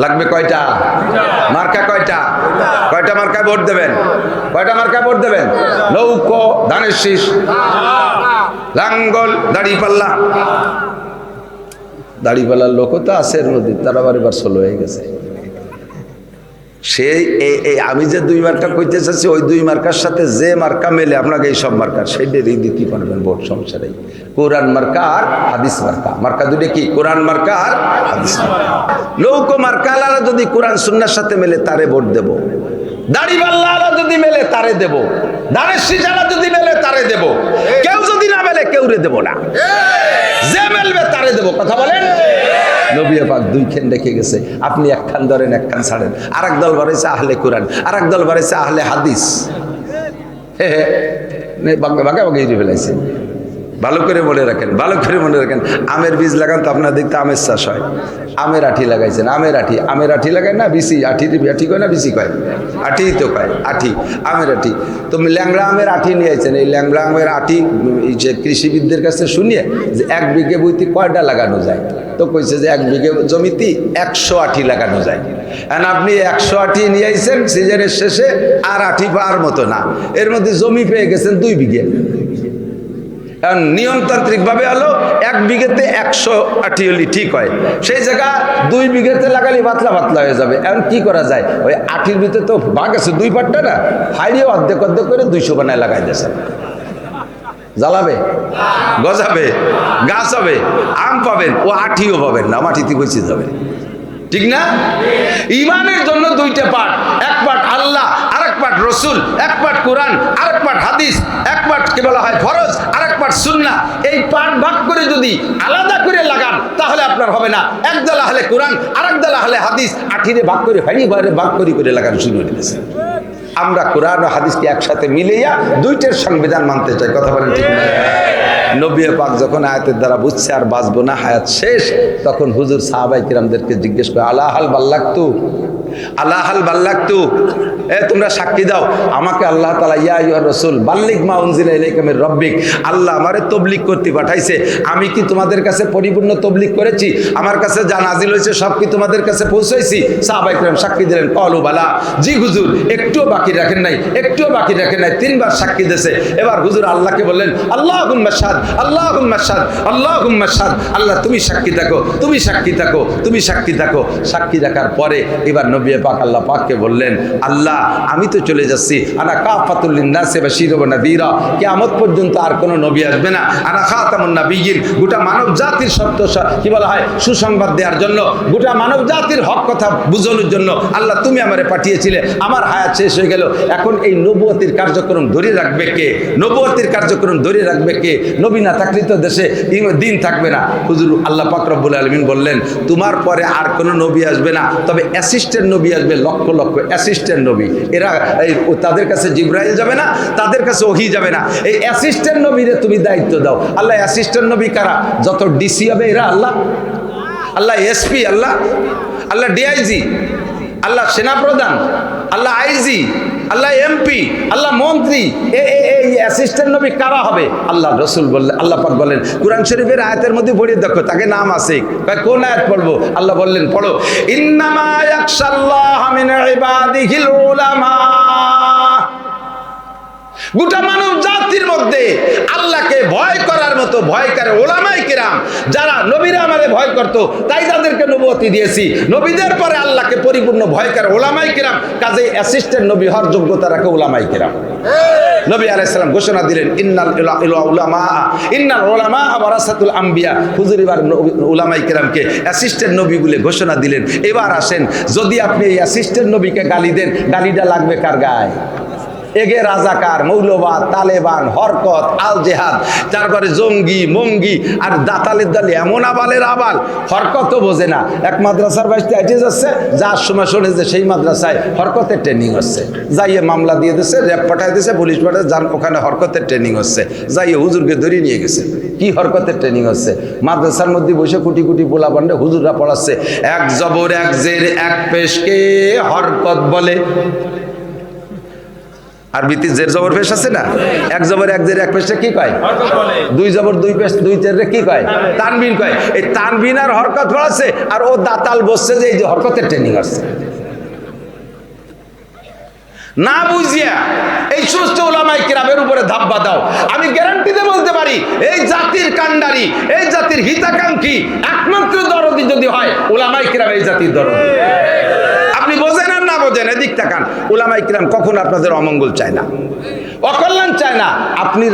লাগবে কয়টা? মার্কা কয়টা? কয়টা মার্কায় ভোট দেবেন? কয়টা মার্কায় ভোট দেবেন? নৌকো, ধানের শীষ, লাঙ্গল দাড়ি পাল্লা দাড়ি পাল্লার লোকও তো আছে তারা বারে বার হয়ে গেছে। সেই এই আমি যে দুই মার্কা কইতে চাচ্ছি, ওই দুই মার্কার সাথে যে মার্কা মেলে, আপনাকে এই সব মার্কার। সেইটারই দিতে পারবেন? ভোট সংসারে কোরআন মার্কা আর হাদিস মার্কা। মার্কা দুটো কি? কোরআন মার্কা আর হাদিস মার্কা। নৌকো মার্কা যদি কোরআন সুন্নার সাথে মেলে, তারে ভোট দেব। দাড়ি পাল্লা যদি মেলে, তারে দেব। দাঁড়ের সিজারা যদি মেলে, তারে দেব। কেউ যদি না মেলে, কেউরে দেব না। যে মেলবে, তারে দেব। কথা বলেন? নবী পাক দুই খান রেখে গেছে। আপনি একখান ধরেন, এক খান ছাড়েন। আর এক দল বাড়াইছে আহলে কোরআন আর এক দল বাড়াইছে আহলে হাদিস। হে হে বাঁকা বাঁকা ফেলাইছে। ভালো করে মনে রাখেন, ভালো করে মনে রাখেন। আমের বীজ লাগান তো আপনার দেখতে আমের চাষ হয়। আমের আঠি লাগাইছেন, আমের আঠি। আমের আঠি লাগায় না, বিসি, আঠি আঠি কয় না, বিসি কয়? আঠি তো কয়, আঠি, আমের আঠি। তো ল্যাংড়া আমের আঠি নিয়ে আইছেন, এই ল্যাংড়া আমের আঠি যে কৃষিবিদদের কাছে শুনিয়ে যে এক বিঘে বইতে কয়টা লাগানো যায়? তো কইছে যে এক বিঘে জমিতে একশো আঠি লাগানো যায়। এখন আপনি একশো আঠি নিয়ে আইছেন, সিজনের শেষে আর আঠি পাওয়ার মতো না। এর মধ্যে জমি পেয়ে গেছেন দুই বিঘে। কারণ নিয়মতান্ত্রিকভাবে হলো এক বিঘেতে একশো আঠি হলি ঠিক হয়। সেই জায়গা দুই বিঘেতে লাগালে পাতলা পাতলা হয়ে যাবে। এখন কি করা যায়? ওই আঠির ভিতরে তো বাঘ আছে, দুই পাটটা না? হাইড়িয়ে অর্ধেক অর্ধেক করে দুইশো বানায় লাগাই দিয়েছে। জ্বালাবে? গজাবে? গাছ হবে? আম পাবেন? ও আঠিও পাবেন না মাটিতে গছি যাবে। ঠিক না? ইমানের জন্য দুইটা পাঠ এক পাঠ আল্লাহ পাঠ রসুল এক পাঠ কোরআন আরেক পাঠ হাদিস এক পাঠ কি বলা হয় ফরজ আরেক পাঠ সুন্না এই পাঠ ভাগ করে যদি আলাদা করে লাগান, তাহলে আপনার হবে না। এক দল আহলে কোরআন আরেক দল হলে হাদিস, আঠিরে ভাগ করে ফাইনি ঘরে ভাগ করে করে লাগান শুরু হয়ে আমরা কোরআন ও হাদিসকে একসাথে মিলিয়া দুইটার সংবিধান মানতে চাই, কথা বলেন ঠিক না? নবী পাক যখন আয়াতের দ্বারা বুঝছে আর বাঁচবো না হায়াত শেষ, তখন হুজুর সাহাবাই কিরামদেরকে জিজ্ঞেস করে, আল্লাহ হাল বাল্লাকতু আল্লাহ হাল বাল্লাকতু তোমরা সাক্ষী দাও। আমাকে আল্লাহ তালা ইয়া রসুল বাল্লিক মা রব্বিক। আল্লাহ আমারে তবলিক করতে পাঠাইছে। আমি কি তোমাদের কাছে পরিপূর্ণ তবলিক করেছি? আমার কাছে যা নাজিল হয়েছে সব কি তোমাদের কাছে পৌঁছাইছি? সাহাবাই কিরাম সাক্ষী দিলেন, কলু বালা। জি হুজুর, একটুও বাকি রাখেন নাই, একটুও বাকি রাখেন নাই, তিনবার সাক্ষী দিয়েছে। এবার হুজুর আল্লাহকে বললেন আল্লাহ হুম্মাসাদ আল্লাহ হুম্মাসাদ আল্লাহ হুম্মাসাদ আল্লাহ, তুমি সাক্ষী থাকো, তুমি সাক্ষী থাকো, তুমি সাক্ষী থাকো। সাক্ষী রাখার পরে এবার নবী পাক আল্লাহ পাককে বললেন, আল্লাহ আমি তো চলে যাচ্ছি। আনা কাফাতুল্লিন্দাসে বা শিরবনা দীরা কেয়ামত পর্যন্ত আর কোনো নবী আসবে না। আনা খাতামুন নাবিয়িন গোটা মানব জাতির সত্য কি বলা হয়? সুসংবাদ দেওয়ার জন্য। গোটা মানব জাতির হক কথা বুঝানোর জন্য। আল্লাহ তুমি আমারে পাঠিয়েছিলে। আমার হায়াত শেষ হয়ে গেল। এখন এই নবুয়তির কার্যক্রম ধরে রাখবে কে? নবুয়তির কার্যক্রম ধরে রাখবে কে? নবী না থাকলে তো দেশে দিন থাকবে না। হুজুর, আল্লাহ পাকরবুল আলমিন বললেন, তোমার পরে আর কোনো নবী আসবে না। তবে অ্যাসিস্ট্যান্ট নবী আসবে লক্ষ লক্ষ অ্যাসিস্ট্যান্ট নবী। এরা এই ও তাদের কাছে জিব্রাইল যাবে না, তাদের কাছে ওহি যাবে না। এই অ্যাসিস্ট্যান্ট নবীরে তুমি দায়িত্ব দাও। আল্লাহ অ্যাসিস্ট্যান্ট নবী কারা? যত ডিসি হবে এরা আল্লাহ। আল্লাহ এসপি আল্লাহ। আল্লাহ ডিআইজি আল্লাহ সেনাপ্রধান, আল্লাহ আইজি আল্লাহ এমপি আল্লাহ মন্ত্রী, এ- এই অ্যাসিস্ট্যান্ট নবী কারা হবে? আল্লাহ রসুল বললেন আল্লাহ পাক বললেন কুরআন শরীফের আয়াতের মধ্যে পড়ে দেখো, তাকে নাম আছে। কোন আয়াত পড়ব? আল্লাহ বললেন, পড়ো। ইন্নামা ইয়াকশাল্লাহ মিন ইবাদিহিল উলামা। গোটা মানব জাতির মধ্যে আল্লাহকে ভয় করার মতো ভয় করে ওলামাই কিরাম, যারা নবীরা আমাদের ভয় করত, তাই তাদেরকে নবতি দিয়েছি। নবীদের পরে আল্লাহকে পরিপূর্ণ ভয় করে ওলামাই কিরাম কাজে অ্যাসিস্ট্যান্ট নবী হওয়ার যোগ্যতা রাখে ওলামাই কিরাম। নবী আলাইসালাম ঘোষণা দিলেন, ইন্নাল উলামা ইন্নাল ওলামা আবার ওয়ারাসাতুল আম্বিয়া। হুজুর এবার নবী- উলামাই কিরামকে অ্যাসিস্ট্যান্ট নবী বলে ঘোষণা দিলেন। এবার আসেন, যদি আপনি এই অ্যাসিস্ট্যান্ট নবীকে গালি দেন, গালিটা লাগবে কার গায়ে? এগে রাজাকার, মৌলবাদ, তালেবান, হরকত আল জেহাদ তারপরে জঙ্গি, মঙ্গি আর দাতালের দল এমন আবালের আবাল হরকতও বোঝে না। এক মাদ্রাসার বাইশটা এটে যাচ্ছে, যার সময় শোনে যে সেই মাদ্রাসায় হরকতের ট্রেনিং হচ্ছে। যাইয়ে মামলা দিয়ে দিচ্ছে র্যাব পাঠাই দিচ্ছে পুলিশ পাঠায় যান ওখানে হরকতের ট্রেনিং হচ্ছে। যাইয়ে হুজুরকে ধরিয়ে নিয়ে গেছে। কি হরকতের ট্রেনিং হচ্ছে? মাদ্রাসার মধ্যে বসে কোটি কোটি পোলা পান্ডে হুজুররা পড়াচ্ছে। এক জবর, এক জের, এক পেশকে হরকত বলে। আরবিতে জের জবর পেশ আছে না? এক জবর, এক জের, এক পেশে কি কয়? দুই জবর, দুই পেশ, দুই জেরে কি কয়? তানবিন কয়। এই তানবিন আর হরকত পড়াচ্ছে আর ও দাতাল বসছে যে এই যে হরকতের ট্রেনিং আসছে না বুঝিয়া এই সমস্ত ওলামাই কিরামের উপরে ধাপ্পা দাও। আমি গ্যারান্টিতে বলতে পারি, এই জাতির কান্ডারি এই জাতির হিতাকাঙ্ক্ষী, একমাত্র দরদি যদি হয় ওলামাই কিরাম এই জাতির দরদি। না বোঝেন এদিক তাকান। ওলামাই কিরাম কখন আপনাদের অমঙ্গল চায় না। অকল্যাণ চায় না। আপনি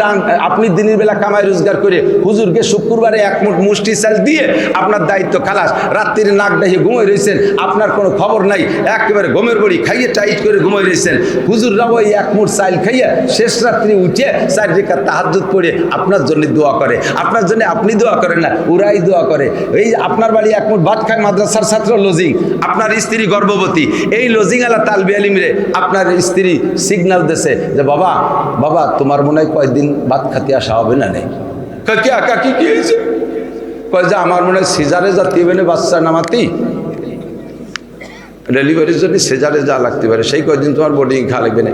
আপনি দিনের বেলা কামাই রোজগার করে হুজুরকে শুক্রবারে এক মুঠ মুষ্টি চাল দিয়ে আপনার দায়িত্ব খালাস, রাত্রির নাক ডাহিয়ে ঘুমিয়ে রয়েছেন আপনার কোনো খবর নাই, একেবারে ঘুমের বড়ি খাইয়ে টাইট করে ঘুমিয়ে রয়েছেন হুজুররাও ওই এক মুঠ চাইল খাইয়ে শেষ রাত্রি উঠে চার রেখা তাহাজুত পড়ে আপনার জন্য দোয়া করে। আপনার জন্য আপনি দোয়া করেন না, ওরাই দোয়া করে। এই আপনার বাড়ি এক মুঠ ভাত খায় মাদ্রাসার ছাত্র লজিং, আপনার স্ত্রী গর্ভবতী। এই লজিং আলা তালবি আলিমরে আপনার স্ত্রী সিগন্যাল দেশে যে, বাবা বাবা, তোমার মনে হয় কয়েকদিন ভাত খাতে আসা হবে না নেই কাকি আকা কি হয়েছে? কয় যে আমার মনে হয় সিজারে যাতে হবে না বাচ্চা নামাতি। ডেলিভারির জন্য সেজারে যা লাগতে পারে, সেই কয়দিন তোমার বোর্ডিং খা লাগবে না।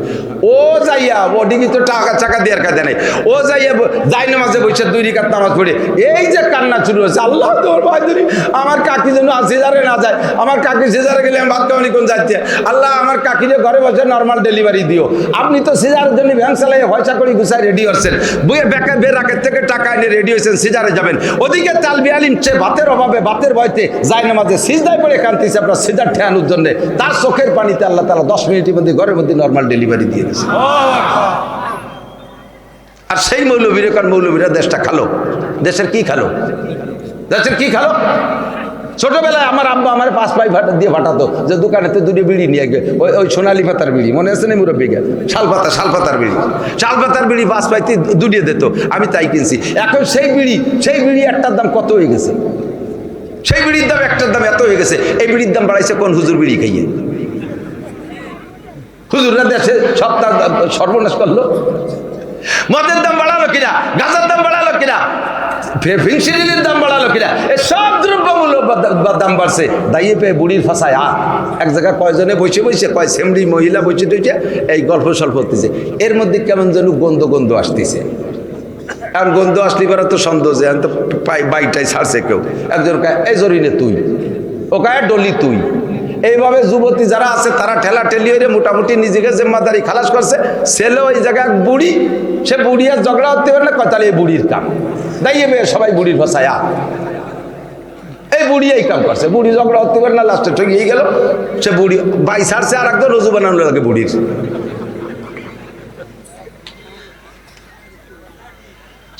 ও যাইয়া বোর্ডিং তো টাকা চাকা দেওয়ার কাজে নেই। ও যাইয়া যাই নামাজে বসে দুই রিকাত নামাজ পড়ে। এই যে কান্না শুরু হয়েছে, আল্লাহ তোর ধরি আমার কাকি যেন সেজারে না যায়, আমার কাকি সেজারে গেলে আমি ভাত খাওয়ানি কোন যাচ্ছে আল্লাহ আমার কাকিরে ঘরে বসে নর্মাল ডেলিভারি দিও। আপনি তো সিজারের জন্য ভ্যান চালাই হয়সা করে গুছাই রেডি হচ্ছেন। বইয়ে বেকার বের রাখের থেকে টাকা এনে রেডি হয়েছেন, সিজারে যাবেন। ওদিকে তালবি আলিম সে ভাতের অভাবে, ভাতের ভয়তে যায় নামাজে সিজদায় পড়ে কান্তিছে, আপনার সিজার ঠেয়ানোর জন্য। তার চোখের পানিতে আল্লাহ তালা দশ মিনিটের মধ্যে, ঘরের মধ্যে নর্মাল ডেলিভারি দিয়ে দিয়েছে। আর সেই মৌলবীর কারণ মৌলবীরা? দেশটা খালো। দেশের কি খালো? দেশের কি খালো? ছোটবেলায় আমার আব্বা আমার পাঁচ পাই ভাটা দিয়ে ফাটাতো যে দোকানে দোকানেতে দুটো বিড়ি নিয়ে গে ওই ওই সোনালি পাতার বিড়ি, মনে আছে না মুরব্বীকে? শালপাতা শালপাতার বিড়ি। শালপাতার বিড়ি পাঁচ পাইতে দুটিয়ে দিত, আমি তাই কিনছি। এখন সেই বিড়ি সেই বিড়ি একটার দাম কত হয়ে গেছে? সেই বিড়ির দাম একটার দাম এত হয়ে গেছে। এই বিড়ির দাম বাড়াইছে কোন হুজুর বিড়ি খাইয়ে? হুজুররা দেশে সপ্তাহ সর্বনাশ করল। মদের দাম বাড়ালো কিনা? গাঁজার দাম বাড়ালো কিনা? ফিনসিডিলের দাম বাড়ালো কিনা? এই সব দ্রব্যমূল্য দাম বাড়ছে। দাইয়ে পেয়ে বুড়ির ফাঁসায়, আ, এক জায়গায় কয়জনে বসে বসে, কয় সেমরি মহিলা বসে টইছে এই গল্প সল্প হতেছে। এর মধ্যে কেমন যেন গন্ধ গন্ধ আসতেছে। কারণ গন্ধ আসলি পরে তো সন্দেহ যে এখন তো বাইটাই ছাড়ছে কেউ। একজন কায়, এই জরিনে তুই। ও ডলি তুই। এইভাবে যুবতী যারা আছে, তারা ঠেলা ঠেলি হয়ে মোটামুটি নিজেকে জিম্মাদারি খালাস করছে। ছেলে ওই জায়গায় বুড়ি, সে বুড়ি আর ঝগড়া হতে পারে না, কয়, তাহলে এই বুড়ির কাম। দাইয়ে মেয়ে সবাই বুড়ির ভাষায় এই বুড়ি এই কাম করছে। বুড়ি ঝগড়া হতে পারে না, লাস্টে ঠকিয়ে গেল। সে বুড়ি বাই ছাড়ছে আর একদম রজু বানানো লাগে বুড়ির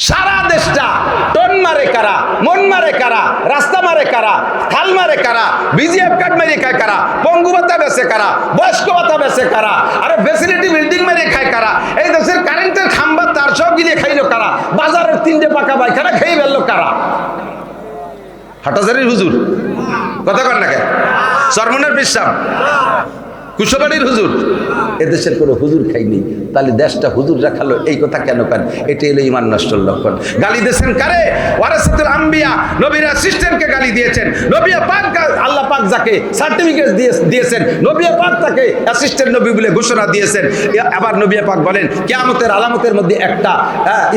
সারা দেশটা টন মারে কারা মন মারে কারা? রাস্তা মারে কারা? খাল মারে কারা? বিজিএফ কার্ড মেরে খায় কারা? পঙ্গু ভাতা বেচে কারা? বয়স্ক ভাতা বেচে কারা? আরে ফেসিলিটি বিল্ডিং মেরে খায় কারা? এই দেশের কারেন্টের খাম্বা তার সব গিয়ে খাইলো কারা? বাজারের তিনটে পাকা বাইখানা খেয়ে ফেলল কারা? হাটাজারির হুজুর। কথা কর না কে সরমনের বিশ্বাস কুশবাড়ির হুজুর। এদেশের কোনো হুজুর খাইনি। তাহলে দেশটা হুজুর রাখালো, এই কথা কেন কেন? এটি এলো ইমান নষ্টর লক্ষণ। গালি দিয়েছেন কারে? ওয়ারাসাতুল আম্বিয়া। নবীর অ্যাসিস্ট্যান্টকে গালি দিয়েছেন। নবিয়া পাক আল্লাহ পাক যাকে সার্টিফিকেট দিয়ে দিয়েছেন, নবিয়া পাক তাকে অ্যাসিস্ট্যান্ট নবী বলে ঘোষণা দিয়েছেন। আবার নবিয়া পাক বলেন, কেয়ামতের আলামতের মধ্যে একটা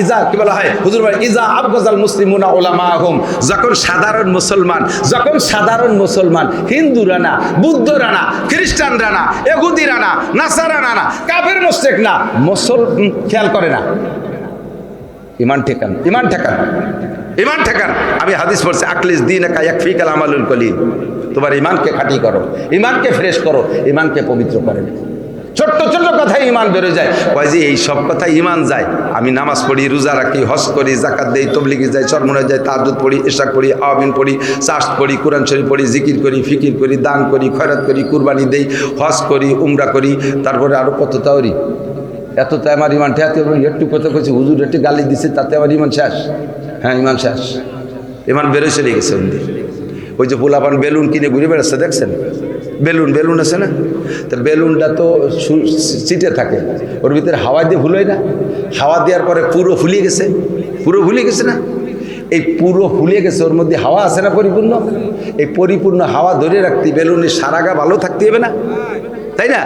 ইজা, কি বলা হয়? হুজুর ভাই ইজা আবগাজাল মুসলিমুনা ওলামা আহম যখন সাধারণ মুসলমান যখন সাধারণ মুসলমান হিন্দুরা না বুদ্ধরা না খ্রিস্টানরা না এহুদিরা না, নাসারা না না। কাফের মোস্টেক না। মুসল খেয়াল করে না। ইমান ঠেকান ইমান ঠেকান। ইমান ঠেকান। আমি হাদিস পড়ছি, আকলিস দিন একা এক ফিকাল আমালুল কলি তোমার ইমানকে খাটি করো, ইমানকে ফ্রেশ করো, ইমানকে পবিত্র করে ছোট্ট ছোট্ট কথায় ইমান বেরো যায়। কয় যে এই সব কথায় ইমান যায়। আমি নামাজ পড়ি, রোজা রাখি, হজ করি জাকাত দেই, তবলিগি যাই চরমনে যাই তাহাজুদ পড়ি ইশাক পড়ি আওয়ামিন পড়ি, চাষ পড়ি কোরআন শরীফ পড়ি, জিকির করি, ফিকির করি, দান করি, খয়রাত করি, কুরবানি দেই, হজ করি, উমরা করি, তারপরে আরও কত তাওরি এত তাই আমার ইমান ঠেয়াতে একটু কথা কইছে, হুজুর একটু গালি দিছে, তাতে আমার ইমান শেষ। হ্যাঁ ইমান শেষ। ইমান বেরোয় চলে গেছে ওই যে পোলাপান বেলুন কিনে ঘুরে বেড়াচ্ছে, দেখছেন? বেলুন বেলুন আছে না? তা বেলুনটা তো সিটে থাকে। ওর ভিতরে হাওয়া দিয়ে ভুলোয় না। হাওয়া দেওয়ার পরে পুরো ফুলিয়ে গেছে। পুরো ফুলিয়ে গেছে না? এই পুরো ফুলিয়ে গেছে, ওর মধ্যে হাওয়া আছে না পরিপূর্ণ? এই পরিপূর্ণ হাওয়া ধরে রাখতে বেলুনের সারা গা ভালো থাকতে হবে না? তাই না?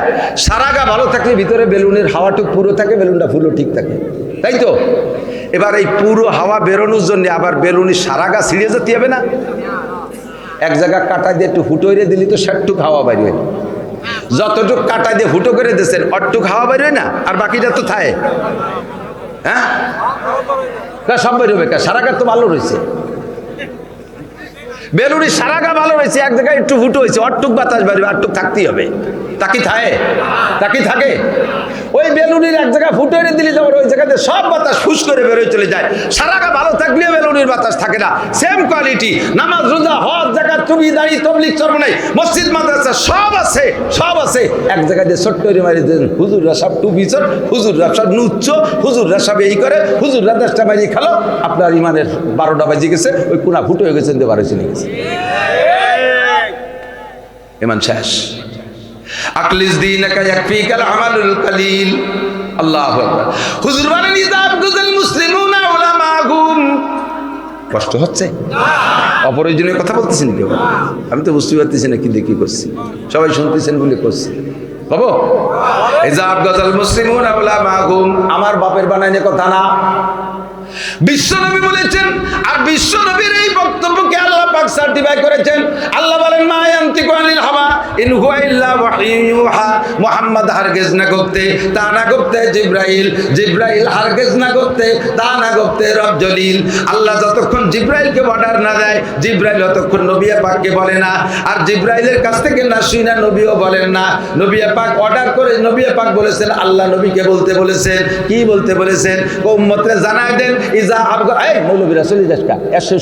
সারা গা ভালো থাকলে ভিতরে বেলুনের হাওয়াটুক পুরো থাকে, বেলুনটা ফুলও ঠিক থাকে। তাই তো? এবার এই পুরো হাওয়া বেরোনোর জন্য আবার বেলুনের সারা গা ছিঁড়ে যেতে হবে না? এক জায়গা কাটা দিয়ে একটু ফুটো করে দিলি তো ষাটটুক হাওয়া বাইর যতটুক কাটা দিয়ে হুটো করে দিয়েছেন, অটটুক হাওয়া বেরোয় না? আর বাকিটা তো থায়। হ্যাঁ? সব বেরোবে সারা গা তো ভালো রয়েছে। বেলুনি সারা গা ভালো রয়েছে, এক জায়গায় একটু ফুটো হয়েছে, অটটুক বাতাস বাড়বে আটটুক থাকতেই হবে। তাকি থাকে তাকি থাকে? ওই বেলুনির এক জায়গায় ফুটো এনে দিলে যেমন ওই জায়গাতে সব বাতাস ফুস করে বেরোয় চলে যায়। সারা গা ভালো থাকলেও বেলুনির বাতাস থাকে না। সেম কোয়ালিটি নামাজ রোজা হজ জায়গা চুবি দাঁড়ি তবলিক চর্ম নাই মসজিদ মাদ্রাসা সব আছে সব আছে। এক জায়গায় দিয়ে ছোট্ট করে মারি দেন হুজুররা সব টুপি চর হুজুররা সব নুচ্ছ হুজুররা সব এই করে হুজুররা দশটা বাজি খেলো। আপনার ইমানের বারোটা বাজি গেছে ওই কোনা ফুটো হয়ে গেছে বারো চলে গেছে। ইমান শেষ। আকলিস দিনাকা ইয়াকফিকাল আমালুল কালিল। আল্লাহু আকবার। হুজুর বলেন ইযা আবগুজাল মুসলিমুনা উলামাহুম কষ্ট হচ্ছে? অপ্রয়োজনীয় কথা বলতেছেন কেউ? আমি তো বুঝতে পারতেছি না কি দিয়ে কি করছি। সবাই শুনতেছেন বলে করছি। বাবু এজাব গজাল মুসলিমুন উলামাহুম আমার বাপের বানাইনে কথা না। বিশ্বনবী বলেছেন, আর বিশ্বনবীর এই বক্তব্যকে আল্লাহ পাক সার্টিফাই করেছেন। আল্লাহ বলেন, মা ইয়ান্তিকু আনিল হাওয়া, ইন হুয়া ইল্লা ওয়াহিয়ুন ইউহা। মুহাম্মদ হারগিজ না করতে, তা না করতে জিব্রাইল। জিব্রাইল হারগিজ না করতে, তা না করতে রব জলিল। আল্লাহ যতক্ষণ জিব্রাইলকে অর্ডার না দেয়, জিব্রাইল ততক্ষণ নবিয়া পাককে বলে না। আর জিব্রাইলের কাছ থেকে না শুই না নবীও বলেন না। নবিয়া পাক অর্ডার করে নবিয়া পাক বলেছেন, আল্লাহ নবীকে বলতে বলেছেন। কি বলতে বলেছেন? উম্মতরে জানাই দেন ইজা আবগা এই, মৌলবীরা চলে যাস কা।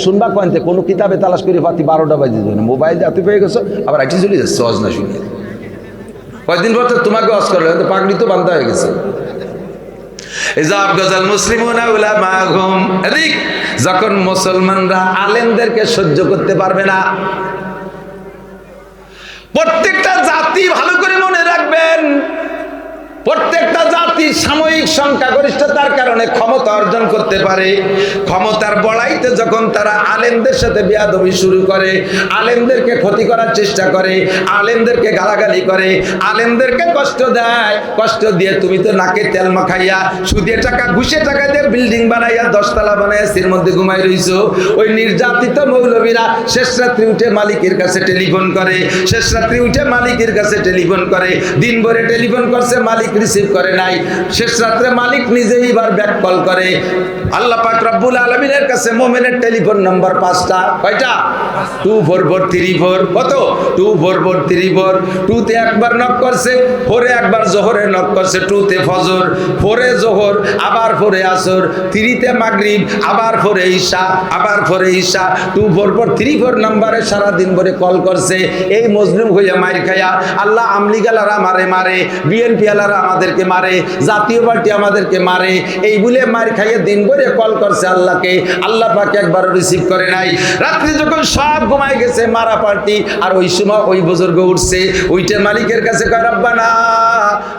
শুনবা কোনো কিতাবে তালাশ করে পাতি বারোটা যাবে মোবাইল পেয়ে গেছো, আবার চলে যাচ্ছে না কয়েকদিন পর তো তোমাকে করলে পাগড়ি তো বান্ধা হয়ে গেছে। যখন মুসলমানরা আলেমদেরকে সহ্য করতে পারবে না, প্রত্যেকটা জাতি ভালো করে মনে রাখবেন। প্রত্যেকটা জাতির সাময়িক সংখ্যাগরিষ্ঠতার কারণে ক্ষমতা অর্জন করতে পারে। ক্ষমতার বড়াইতে যখন তারা আলেমদের সাথে বেয়াদবি শুরু করে, আলেমদেরকে ক্ষতি করার চেষ্টা করে, আলেমদেরকে গালাগালি করে, আলেমদেরকে কষ্ট দেয়, কষ্ট দিয়ে তুমি তো নাকে তেল মাখাইয়া সুদে টাকা, ঘুষে টাকা দিয়ে বিল্ডিং বানাইয়া দশতলা বানাইয়া সির মধ্যে ঘুমাই রইছো। ওই নির্যাতিত মৌলবীরা শেষ রাত্রি উঠে মালিকের কাছে টেলিফোন করে, শেষ রাত্রি উঠে মালিকের কাছে টেলিফোন করে দিন ভরে টেলিফোন করছে মালিক রিসিভ করে নাই। শেষ রাত্রে মালিক নিজেই এবার ব্যাক কল করে। আল্লাহ পাক রব্বুল আলমিনের কাছে মোমেনের টেলিফোন নাম্বার পাঁচটা। কয়টা? Two four four three four. কত? Two four four three four. টুতে একবার নক করছে, ফোরে একবার জোহরে নক করছে, টুতে ফজর, ফোরে জোহর, আবার ফোরে আসর, থ্রিতে মাগরিব, আবার ফোরে ঈশা, আবার ফোরে Isha. Two four four three four নাম্বারে সারাদিন ভরে কল করছে। এই মজলুম হইয়া মাইর খাইয়া আল্লাহ আমলিগালারা মারে মারে, বিএনপি আলারা আমাদেরকে মারে, জাতীয় পার্টি আমাদেরকে মারে, এই বলে মার খাইয়ে দিন ভরে কল করছে আল্লাহকে। আল্লাহ পাকে একবার রিসিভ করে নাই। রাত্রি যখন সব ঘুমাই গেছে মারা পার্টি, আর ওই সময় ওই বুজুর্গ উঠছে ওইটা মালিকের কাছে কয়, রব্বানা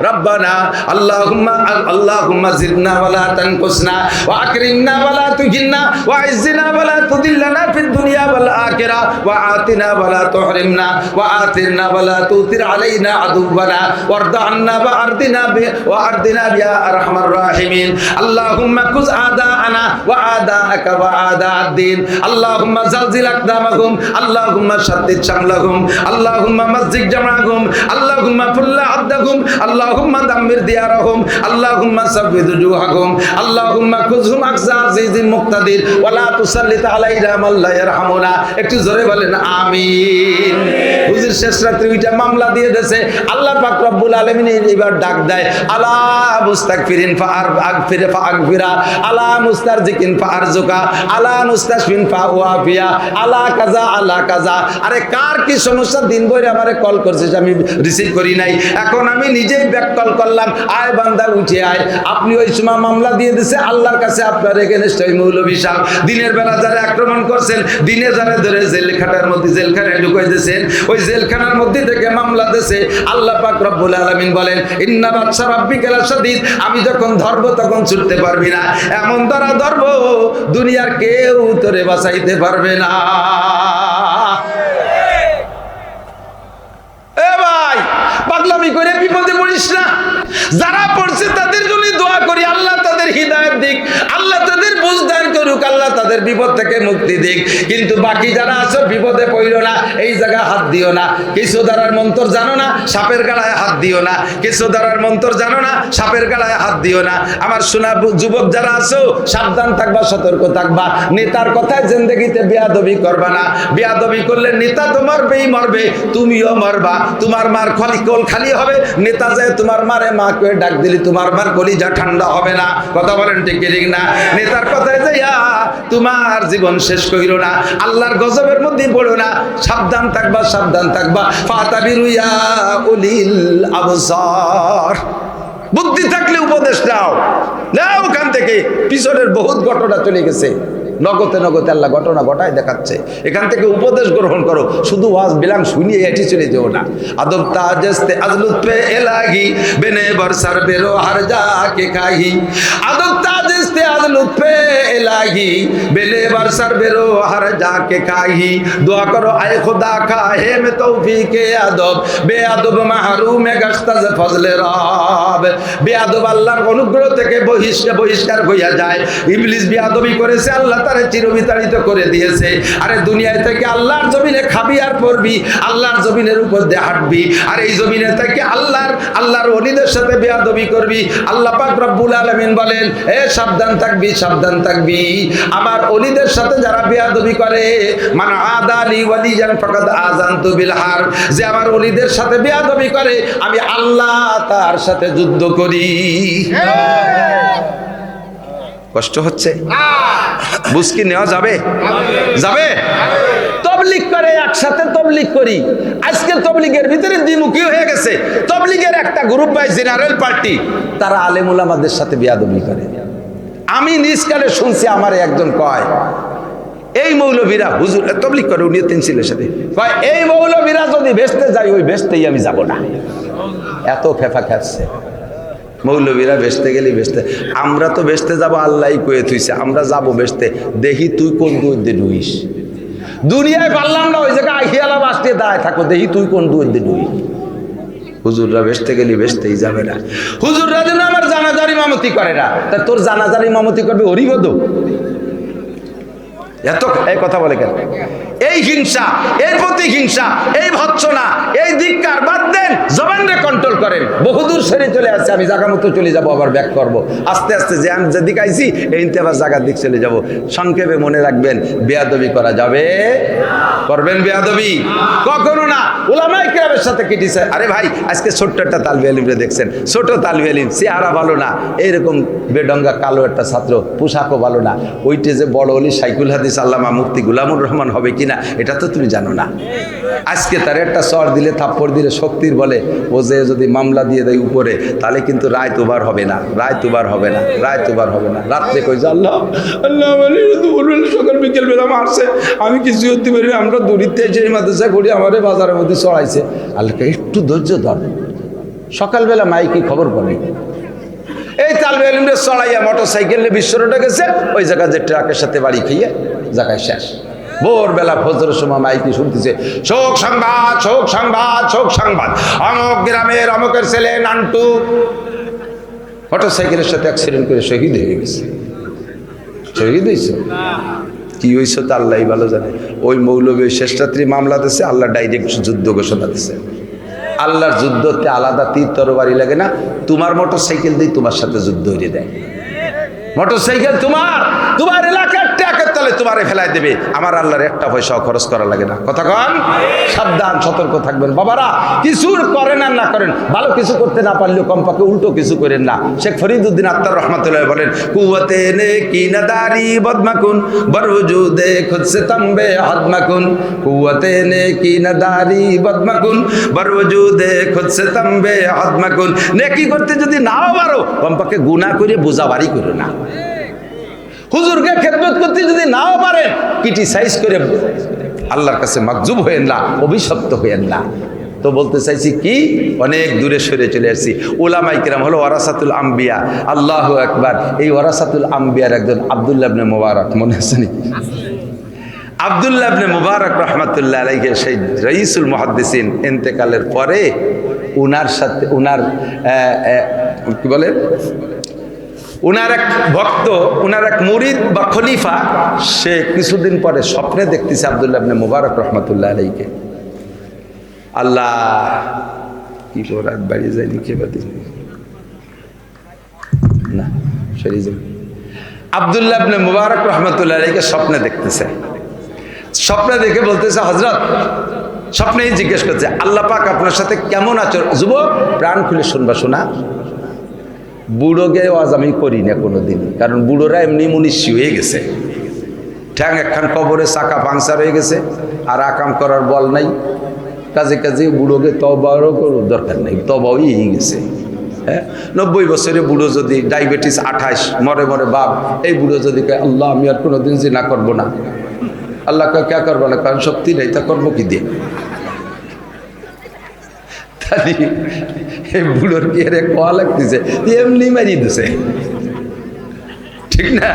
রব্বানা, আল্লাহুম্মা আল্লাহুম্মা জিদনা ওয়ালা তানকুসনা ওয়া আকরিমনা ওয়ালা তুহিন্না ওয়া ইজ্জিনা ওয়ালা তুদিল্লানা ফিদ দুনিয়া ওয়াল আখিরা ওয়া আতিনা ওয়ালা তুহরিমনা, ওয়া আতিরনা ওয়ালা তুতির আলাইনা আদুওয়ানা, ওয়ারদা আন্না আরদিনা বি, ওয়া আরদিনা বিয়া আরহামার রাহিমিন। আল্লাহুম্মা কুজ আদাআনা, ওয়া আদাআকা ওয়া আদাআদ-দ্বীন আল্লাহুম্মা জালজিল আকদামাহুম, আল্লাহুম্মা শাদ্দিদ শামলাহুম, আল্লাহুম্মা মাসজিদ জামাহুম আল্লাহুম্মা ফুল্লা আদ্দাহুম আল্লাহুম্মা দাম্মির দিয়ারাহুম, আল্লাহুম্মা সাব্বিদ জুহাহুম আল্লাহুম্মা খুযহুম আকসা আজিজিন মুক্তাদির, ওয়া লা তুসাল্লিত আলাইনা মান লা ইয়ারহামুনা একটু জোরে বলেন, আমিন। হুজুর, শেষ রাত্রি ওইটা মামলা দিয়ে দেছে আল্লাহ পাক রব্বুল আলামিন এবার ডাক দেয়, আলা মুস্তাগফিরিন ফাআর আগফির ফাআগফিরা আলা মুস্তারজিকিন ফাআরজুকা আলা মুস্তাশফিন ফাওয়াফিয়া আলা কাজা আলা কাজা। আরে কার কি সমস্যা? দিন বইরে আমারে কল করছিস, আমি রিসিভ করি নাই। এখন আমি নিজেই ব্যাক কল করলাম, আয় বান্দা, উঠে আয়। আপনি ওই সময় মামলা দিয়ে দিছে, আল্লাহর কাছে আপনার এগেনস্ট ওই মৌলবী সাহেব। দিনের বেলা যারা আক্রমণ করছেন, দিনে যারা ধরে জেলখানার মধ্যে জেলখানায় ঢুকাই দিয়েছেন। ওই জেলখানার মধ্যে থেকে মামলা দিয়েছে। আল্লাহ পাক রব্বুল আলামিন বলেন, ইন্না বাদশা রাব্বিকাল শাদীদ আমি যখন ধরব তখন ছুটতে পারবি না। এমন দ্বারা ধরব, দুনিয়ার কেউ তোরে বাঁচাইতে পারবে না। এ ভাই পাগলামি করে বিপদে পড়িস না। যারা পড়ছে তাদের জন্য দোয়া করি, আল্লাহ তাদের হৃদয়ের দিক, আল্লাহ তাদের বুঝদান করুক, আল্লাহ তাদের বিপদ থেকে মুক্তি দিক। কিন্তু বাকি যারা আছো, বিপদে পড়িও না, এই জায়গায় হাত দিও না। কিছু দ্বারার মন্তর জানো না, সাপের গাড়ায় হাত দিও না। কিছু দ্বারার মন্তর জানো না, সাপের গাড়ায় হাত দিও না। আমার শোনা যুবক যারা আছো, সাবধান থাকবা, সতর্ক থাকবা। নেতার কথায় জিন্দগিতে বেয়াদবি করবা না। বেয়াদবি করলে নেতা তোমার মরবেই মরবে, তুমিও মরবা। তোমার মার খালি কোল খালি হবে। নেতা যায় তোমার মারে মা করে ডাক দিলি, তোমার মার কলিজা ঠান্ডা হবে না। কথা বলেন ঠিক ঠিক না? নেতার কথায় যাইয়া তোমার জীবন শেষ করিল না। আল্লাহর গজবের মধ্যে পড়ো না। সাবধান থাকবা সাবধান থাকবা। ফাতাবিরুয়া উলিল আবসার। বুদ্ধি থাকলে উপদেশ দাও। নাও ওখান থেকে। পিছনের বহুত ঘটনা চলে গেছে। নগতে নগতে আল্লাহ ঘটনা ঘটায় দেখাচ্ছে। এখান থেকে উপদেশ গ্রহণ করো। শুধু ওয়াজ বিলাং শুনিয়ে এটি চলে যেও না। আদব তাজস্তে আজলুত পে এলাগি বেনে বরসার বেরো হার যা কে খাহি। আদব তাজস্তে আজলুত পে এলাগি বেলে বরসার বেরো হার যা কে দোয়া করো, আয় খুদা খা হে মে তৌফিকে আদব। বে আদব মাহরুমে গস্তাজ ফজলে রব। বে আদব আল্লাহর অনুগ্রহ থেকে বহিষ্কার বহিষ্কার হইয়া যায়। ইবলিস বেয়াদবি করেছে আল্লাহ তারে চিরবিতাড়িত করে দিয়েছে। আরে দুনিয়ায় থেকে আল্লাহর জমিনে খাবি আর পড়বি, আল্লাহর জমিনের উপর দিয়ে হাঁটবি। আর এই জমিনে থেকে আল্লাহর আল্লাহর অলিদের সাথে বেয়াদবি করবি। আল্লাহ পাক রব্বুল আলামিন বলেন, এ, সাবধান থাকবি সাবধান থাকবি। আমার অলিদের সাথে যারা বেয়াদবি করে মানে আদালি ওয়ালিয়ান ফাকাদ আযানতু বিল হার। যে আমার অলিদের সাথে বেয়াদবি করে, আমি আল্লাহ তার সাথে যুদ্ধ করি। কষ্ট হচ্ছে? বুঝকি নেওয়া যাবে? যাবে? তবলিক করে, একসাথে তবলিক করি। আজকে তবলিগের ভিতরে দ্বিমুখী হয়ে গেছে। তবলিগের একটা গ্রুপ বাই জেনারেল পার্টি তারা আলেমুল আমাদের সাথে বিয়াদবি করে। আমি নিজকালে শুনছি, আমার একজন কয়, এই মৌলবীরা, হুজুর তবলিক করে, উনি তিন ছেলের সাথে। কয়, এই মৌলবীরা যদি বেচতে যাই ওই বেচতেই আমি যাব না। এত ফেফা খাচ্ছে মৌলবীরা বেসতে গেলি বেসতে আমরা তো বেসতে যাব আল্লাহ কয়ে থুইছে। আমরা যাব বেসতে দেখি তুই কোন দুধ দিয়ে ডুইস দুনিয়ায় পারলাম না, ওই জায়গায় আহিয়ালা বাসতে দায় থাকো। দেখি তুই কোন দুধ দিয়ে ডুইস হুজুররা বেসতে গেলি বেসতেই যাবে না। হুজুররা যেন আমার জানাজারি মামতি করে না। তা তোর জানাজারি মামতি করবে হরিবদ এত এই কথা বলে কেন? এই হিংসা এর প্রতি হিংসা এই ভৎসনা, এই ধিক্কার বাদ দেন, জবানরে কন্ট্রোল করেন। বহুদূর সেরে চলে আসছে, আমি জায়গা মতো চলে যাব, আবার ব্যাক করব। আস্তে আস্তে যে আমি যেদিকে আইছি, এই আবার জায়গার দিক চলে যাব। সংক্ষেপে মনে রাখবেন, বেয়াদবি করা যাবে? করবেন বেয়াদবি? কখনো না। ওলামাই ক্রাবের সাথে কেটেছে। আরে ভাই, আজকে ছোট্ট একটা তালবি আলিমরে দেখছেন। ছোট তালবি আলিম চেহারা ভালো না। এইরকম বেডঙ্গা কালো একটা ছাত্র, পোশাকও ভালো না। ওইটে যে বড় অলি সাইকুল হাদিস আল্লামা মুফতি গুলামুর রহমান হবে কিনা, এটা তো তুমি জানো না। আজকে তার একটা চর দিলে, থাপ্পড় দিলে শক্তির বলে, ও যে যদি মামলা দিয়ে দেয় উপরে, তাহলে কিন্তু রায় তোবার হবে না, রায় তোবার হবে না, রায় তোবার হবে না। রাত্রে কই যে, আল্লাহ আল্লাহ সকাল বিকেল বেলা মারছে, আমি কিছু করতে পারি আমরা দূরিতে যে মাদ্রাসা করি, আমার বাজারের মধ্যে চড়াইছে। আল্লাহকে একটু ধৈর্য ধর। সকালবেলা মাইকে খবর বলে। এই তালবে আলিমরে চড়াইয়া মোটর সাইকেলে বিশ্ব রোডে গেছে, ওই জায়গা যে ট্রাকের সাথে বাড়ি খেয়ে জায়গায় শেষ। ভোরবেলা ফজরের সময় মাইকি শুনতেছে, শোক সংবাদ শোক সংবাদ শোক সংবাদ। অমক গ্রামের অমকের ছেলে নান্টু মোটর সাইকেলের সাথে অ্যাক্সিডেন্ট করে শহীদ হয়ে গেছে। শহীদ হয়েছে? কি হয়েছে তা আল্লাহ ভালো জানে। ওই মৌলবী ওই শেষরাত্রি মামলা দিছে আল্লাহ ডাইরেক্ট যুদ্ধ ঘোষণা দিছে আল্লাহর যুদ্ধতে আলাদা তীর তরবারি লাগে না। তোমার মোটর সাইকেল দিয়ে তোমার সাথে যুদ্ধ হয়ে দেয়। মোটর সাইকেল তোমার তোমার এলাকার ট্যাকের তলে তোমারে ফেলাই দেবে। আমার আল্লাহর একটা পয়সাও খরচ করা লাগে না। কথা কন? সাবধান, সতর্ক থাকবেন। বাবারা কিছু করেন আর না করেন, ভালো কিছু করতে না পারলেও কমপক্ষে উল্টো কিছু করেন না। শেখ ফরিদুদ্দিন আত্মার রহমতুল্লাহ বলেন কুয়াতে নে কি নাদারি বদমাকুন, বরজুদে খুদ সে তম্বে হদমাকুন। কুয়াতে নে কি নাদারি বদমাকুন, বরজুদে খুদ সে তম্বে হদমাকুন। নেকি করতে যদি নাও পারো, কমপক্ষে গুনাহ করে বোঝাবারি করো না। হুজুরকে খেদমত করতে যদি নাও পারেন ক্রিটিসাইজ করে আল্লাহর কাছে মাকজুব হয়েন না, অভিশপ্ত হয়েন না। তো বলতে চাইছি কি, অনেক দূরে সরে চলে আসছি। ওলামাই কিরাম হলো ওয়ারাসাতুল আম্বিয়া। আল্লাহ একবার এই ওয়ারাসাতুল আম্বিয়ার একজন আবদুল্লাহ ইবনে মোবারক, মনে আছে নাকি? আবদুল্লাহ ইবনে মুবারক রহমাতুল্লাহ আলাইহি, সেই রইসুল মুহাদ্দিসিন ইন্তেকালের পরে উনার সাথে, উনার কি বলে? উনার এক ভক্ত, উনার এক মুরিদ বা খলিফা, সে কিছুদিন পরে স্বপ্নে দেখতেছে আবদুল্লাহ আপনি মুবারক রহমতুল্লাহ আলাইকে। আল্লাহ, কি রাত বাড়িয়ে যায়নি, কে বাদি না, সরি যাই। আবদুল্লাহ আপনি মুবারক রহমতুল্লাহ আলাইকে স্বপ্নে দেখতেছে। স্বপ্নে দেখে বলতেছে হজরত স্বপ্নেই জিজ্ঞেস করছে, আল্লাহ পাক আপনার সাথে কেমন আচর যুবক, প্রাণ খুলে শুনবা শোনা বুড়োকে আজ আমি করি না কোনো দিন কারণ বুড়োরা এমনি মুনিশি হয়ে গেছে। ঠ্যাং একখান কবরে চাকা পাংচার হয়ে গেছে, আর আকাম করার বল নাই। কাজে কাজে বুড়োকে তবারও করো দরকার নেই তবাও হয়ে গেছে। হ্যাঁ? নব্বই বছরে বুড়ো যদি ডায়াবেটিস আঠাশ, মরে মরে বাপ, এই বুড়ো যদি কয়, আল্লাহ, আমি আর কোনোদিন জিনা করব না। আল্লাহ কে করব না? কারণ শক্তি নেই, তা করব কি দিয়ে? তাহলে এই বুড়োর কি রে কোয়া লাগতেছে, এমনি মারি দিছে। ঠিক না?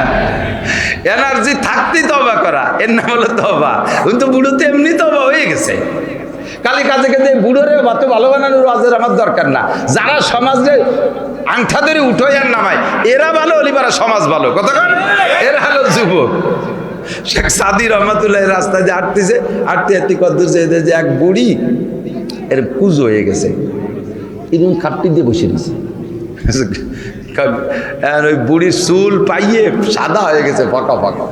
এনার্জি থাকতেই তবা করা, এর নাম হলো তবা কিন্তু বুড়ো তো এমনি তবা হয়ে গেছে। কালি কাজে কাজে বুড়োরে অত ভালো বানানোর আজের আমার দরকার না। যারা সমাজে আংঠা ধরে উঠোয় আর নামায়, এরা ভালো অলিপারা সমাজ ভালো। কতক্ষণ এরা হলো যুবক। শেখ সাদি রহমতুল্লাহ রাস্তায় যে আটতেছে আটতে আটতে যে যে এক বুড়ি এর পুজো হয়ে গেছে। এরকম খাপটি দিয়ে বসে আর ওই বুড়ির চুল পাইয়ে সাদা হয়ে গেছে, ফাঁকা ফাঁকা।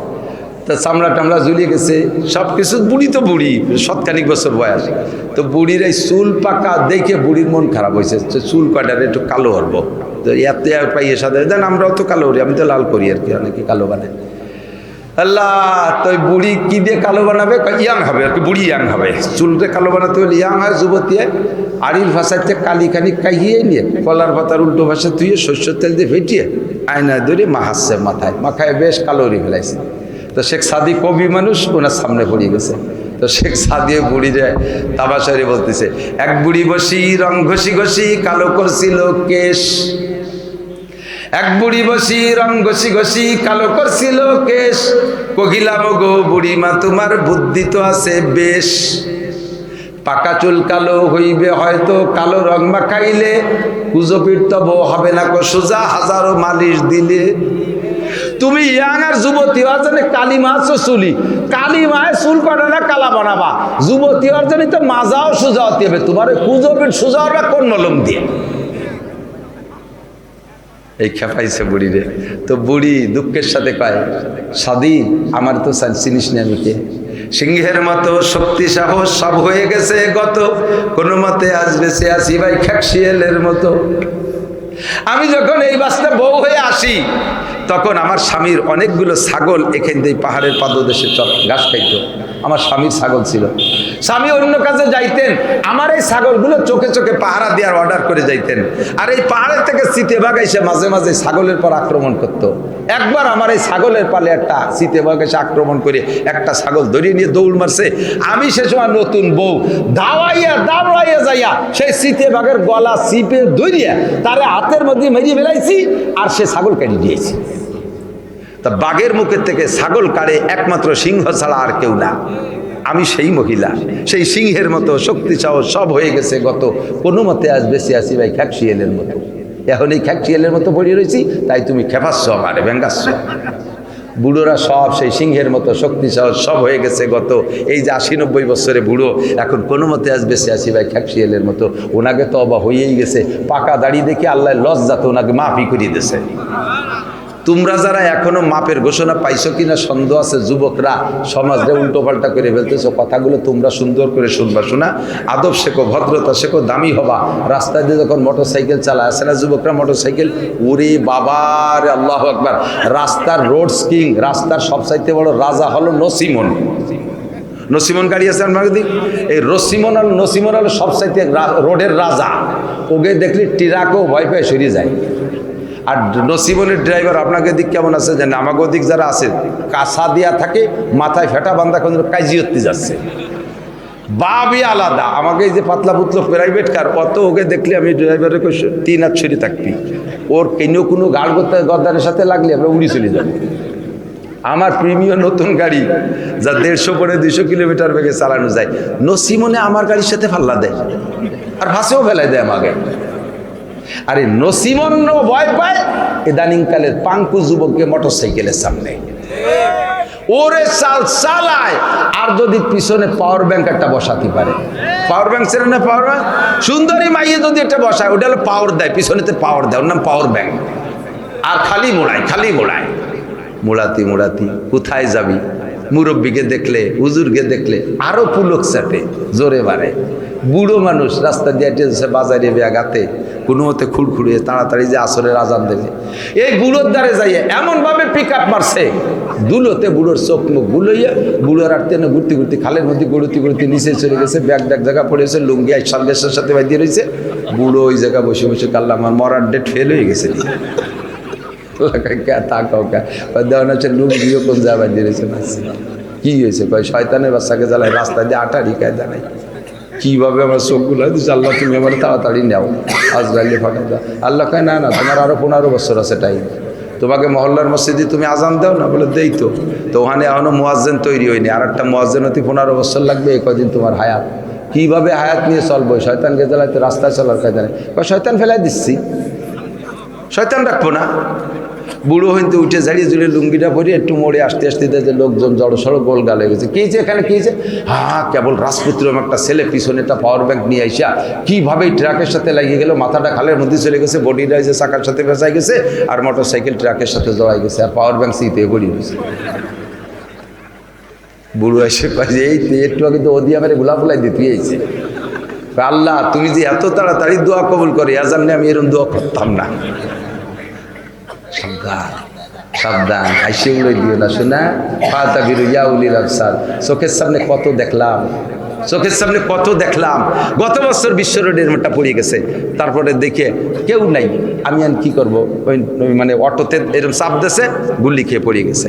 তা চামড়া টামড়া ঝুলিয়ে গেছে। সব কিছু বুড়ি তো বুড়ি শতখানিক বছর বয়স। তো বুড়ির এই চুল পাকা দেখে বুড়ির মন খারাপ হয়েছে। চুল কাটার একটু কালো হরবো। তো এত পাইয়ে সাদা, দেন আমরাও তো কালো করি আমি তো লাল করি আর কি, অনেকে কালো বানায়। আল্লাহ তো ওই বুড়ি কি দিয়ে কালো বানাবে? ইয়াং হবে, আর কি বুড়ি ইয়াং হবে। চুলটা কালো বানাতে হলে ইয়াং হয়, যুবতী আড়ির ভাষাতে কালি খানি কাহিয়ে নিয়ে, কলার পাতার উল্টো ভাষা তুইয়ে শস্যর তেল দিয়ে ফেটিয়ে আয়না ধরে মাহাচ্ছে মাথায় মাথায় বেশ কালোরি ফেলাইছে তো শেখ সাদি কবি মানুষ, ওনার সামনে পড়িয়ে গেছে। তো শেখ সাদিয়ে বুড়ি যায় তাবাসারি বলতেছে, এক বুড়ি বসি, রং ঘষি ঘষি, কালো করছিল কেশ এক বুড়ি বসি, রং ঘষি ঘষি, কালো করছিল কেশ কহিলাম, গো বুড়ি মা তোমার বুদ্ধি তো আছে বেশ। পাকা চুল কালো হইবে হয়তো, কালো রং মাখাইলে পুজো তব হবে না কো সোজা হাজারো মালিশ দিলে। তুমি ইয়াং আর যুবতী অর্জনে কালী মাছ চুলি। কালী মায়ের চুল কাটা না, কালা বানাবা। যুবতী অর্জনে তো মাজাও সোজা হতে হবে। তোমার ওই কুজো পিঠ সোজা হবে কোন মলম দিয়ে? এই খেপাইছে বুড়ি রে তো বুড়ি দুঃখের সাথে কয়, সাদি, আমার তো চিনিস না আমি কে? সিংহের মতো শক্তি, সাহস সব হয়ে গেছে গত। কোনো মতে আজ বেঁচে আসি ভাই খ্যাকশিয়েলের মতো। আমি যখন এই বাসটা বউ হয়ে আসি তখন আমার স্বামীর অনেকগুলো ছাগল এখান দিয়ে পাহাড়ের পাদদেশে ঘাস খাইতো। আমার স্বামীর ছাগল ছিল। স্বামী অন্য কাজে যাইতেন, আমার এই ছাগলগুলো চোখে চোখে পাহারা দেওয়ার অর্ডার করে যাইতেন। আর এই পাহাড়ের থেকে শীতে বাঘ এসে মাঝে মাঝে ছাগলের পর আক্রমণ করত। একবার আমার এই ছাগলের পালে একটা শীতে বাঘ এসে আক্রমণ করে একটা ছাগল ধরিয়ে নিয়ে দৌড় মারছে। আমি সে সময় নতুন বউ। দাওয়াইয়া দাওয়াইয়া যাইয়া সেই শীতে বাঘের গলা চিপে ধরিয়া তারে হাতের মধ্যে মেরিয়ে বেলাইছি আর সে ছাগল কেটে দিয়েছি। তা বাঘের মুখের থেকে ছাগল কাড়ে একমাত্র সিংহ ছাড়া আর কেউ না। আমি সেই মহিলা, সেই সিংহের মতো শক্তি সাহস সব হয়ে গেছে গত কোনো মতে আজ বেশি আসি ভাই খ্যাকশিয়েলের মতো। এখন এই খ্যাকশিয়েলের মতো পড়ে রয়েছি, তাই তুমি খেপাচ্ছ আমারে, ভেঙ্গাচ্ছ। বুড়োরা সব সেই সিংহের মতো শক্তি সাহস সব হয়ে গেছে গত এই যে আশি নব্বই বছরে বুড়ো, এখন কোনো মতে আজ বেশি আসি ভাই খ্যাকশিয়েলের মতো। ওনাকে তো অবা হয়েই গেছে, পাকা দাড়ি দেখে আল্লাহ লজ্জাতে ওনাকে মাফি করিয়ে দিয়েছে। তোমরা যারা এখনও মাপের ঘোষণা পাইছো কিনা সন্দেহ আছে, যুবকরা সমাজে উল্টো পাল্টা করে ফেলতেছো, কথাগুলো তোমরা সুন্দর করে শুনবা, শোনা। আদব শেখো, ভদ্রতা শেখো, দামি হবা। রাস্তায় দিয়ে যখন মোটর সাইকেল চালায় আসে না যুবকরা মোটর সাইকেল ওরে বাবার আল্লাহ একবার রাস্তার রোড স্কিং, রাস্তার সবচাইতে বড় রাজা হলো নসিমন। নসিমন গাড়ি আছে আপনার দিক? এই রসিমন আর নসিমন হলো সবচাইতে রোডের রাজা। ওকে দেখলে টিরাকেও ভয় পেয়ে সরিয়ে যায়। আর নসিবনের ড্রাইভার আপনাকে দিক কেমন আছে জানেন? আমাকে দিক যারা আছে, কাঁসা দিয়া থাকে, মাথায় ফেটা বান্ধা কোন কাজিয়ত্তি যাচ্ছে। বাবই আলাদা। আমাকে যে পাতলা পুতলো প্রাইভেট কার অত ওকে দেখলে আমি ড্রাইভারের তিন হাত ছড়ি থাকবি। ওর কেন কোনো গাড় করতে গদ্দারের সাথে লাগলে আমরা উড়ি চলে যাব। আমার প্রিমিয় নতুন গাড়ি, যা দেড়শো করে দুইশো কিলোমিটার বেগে চালানো যায়, নসিমনে আমার গাড়ির সাথে ফাল্লা দেয়। আর ভাসেও ফেলাই দেয় আমাকে। আরে নসিমন্য ভয় পায়, ইদানিংকালের পাঙ্কু যুবককে মোটর সাইকেলের সামনে। ওরে চাল চালায় আর যদি পিছনে পাওয়ার ব্যাংক একটা বসাতে পারে। পাওয়ার ব্যাংক ছিল না পাওয়ার ব্যাংক সুন্দরী মাইয়ে যদি একটা বসায়, ওটা হলো পাওয়ার দেয়, পিছনেতে পাওয়ার দেয়, ওর নাম পাওয়ার ব্যাংক আর খালি মোড়ায় খালি মোড়ায়। মোড়াতি মোড়াতি, কোথায় যাবি? মুরব্বীকে দেখলে, হুজুরকে দেখলে আরও পুলক চাটে জোরে বাড়ে। বুড়ো মানুষ রাস্তা দিয়ে হেঁটে বাজারে ব্যাগাতে কোনো মতে খুড়খুড়িয়ে তাড়াতাড়ি যে আসরের আজান দেবে। এই বুড়োর দ্বারে যাইয়ে এমনভাবে পিক আপ মারছে, দুলোতে বুড়োর চোখ মুখ গুলোইয়া বুড়োর আর তেনে ঘুরতে ঘুরতে খালের মধ্যে গড়ুতি গড়ুতি নিচে চলে গেছে, ব্যাগ ড্যাগ জায়গা পড়েছে লুঙ্গি আই সন্দেশের সাথে বাঁধিয়ে রয়েছে বুড়ো ওই জায়গা বসে বসে কাল্লা আমার মরার ডেট ফেল হয়ে গেছে। তাকাও কা দেওয়ান হচ্ছে লুঙ্গিও কোন জায়গা বাঁধিয়ে রয়েছে কি হয়েছে? কয়, শয়তানের বাচ্চাকে জ্বালায় রাস্তা দিয়ে আটারি কায়দা নাই কীভাবে আমার চোখগুলো দিচ্ছে আল্লাহ, তুমি আমার তাড়াতাড়ি নাও। আজরাইলে ফাঁকা দাও। আল্লাহ কয়, না না, তোমার আরও পনেরো বছর আছে টাইম তোমাকে মহল্লার মসজিদে তুমি আজান দাও না? বলে, দেই তো। তো ওখানে এখনও মোয়াজ্জেন তৈরি হয়নি। আর একটা মোয়াজ্জেন হতে পনেরো বছর লাগবে, এই কদিন তোমার হায়াত। কীভাবে হায়াত নিয়ে চলবো? শয়তানকে জ্বালাইতে রাস্তায় চলার নেই। কয়, শয়তান ফেলাই দিচ্ছি। শয়তান রাখব না? বুড়ো হইতে উঠে জাড়িয়ে জুড়ে লুঙ্গিটা পরে একটু মোড়ে আসতে আসতে দেখে লোকজন গোল গাল হয়ে গেছে। কী যে এখানে? কী যে হ্যাঁ কেবল রাজপুত্রম একটা ছেলে পিছনে একটা পাওয়ার ব্যাংক নিয়ে আইসা কীভাবে ট্রাকের সাথে লাগিয়ে গেল? মাথাটা খালের মধ্যে চলে গেছে বডিটা এসে চাকার সাথে ফেঁসাই গেছে আর মোটর সাইকেল ট্রাকের সাথে জড়াই গেছে আর পাওয়ার ব্যাংক সিতে গড়ি হয়েছে বুড়ো এসে যে, এই তো একটু আগে তো ওদিয়া মেরে গোলাপ ফুলাই দিতে এইছে আল্লাহ, তুমি যে এত তাড়াতাড়ি দোয়া কবুল করে আজান আমি এরকম দোয়া করতাম না। সাবধান না, শোনা? সামনে কত দেখলাম? সামনে কত দেখলাম? গত বছর পড়ে গেছে। তারপরে দেখে কেউ নাই। আমি আর কি করব? ওই মানে অটোতে এরকম চাপ দেশে গুলি খেয়ে পড়ে গেছে।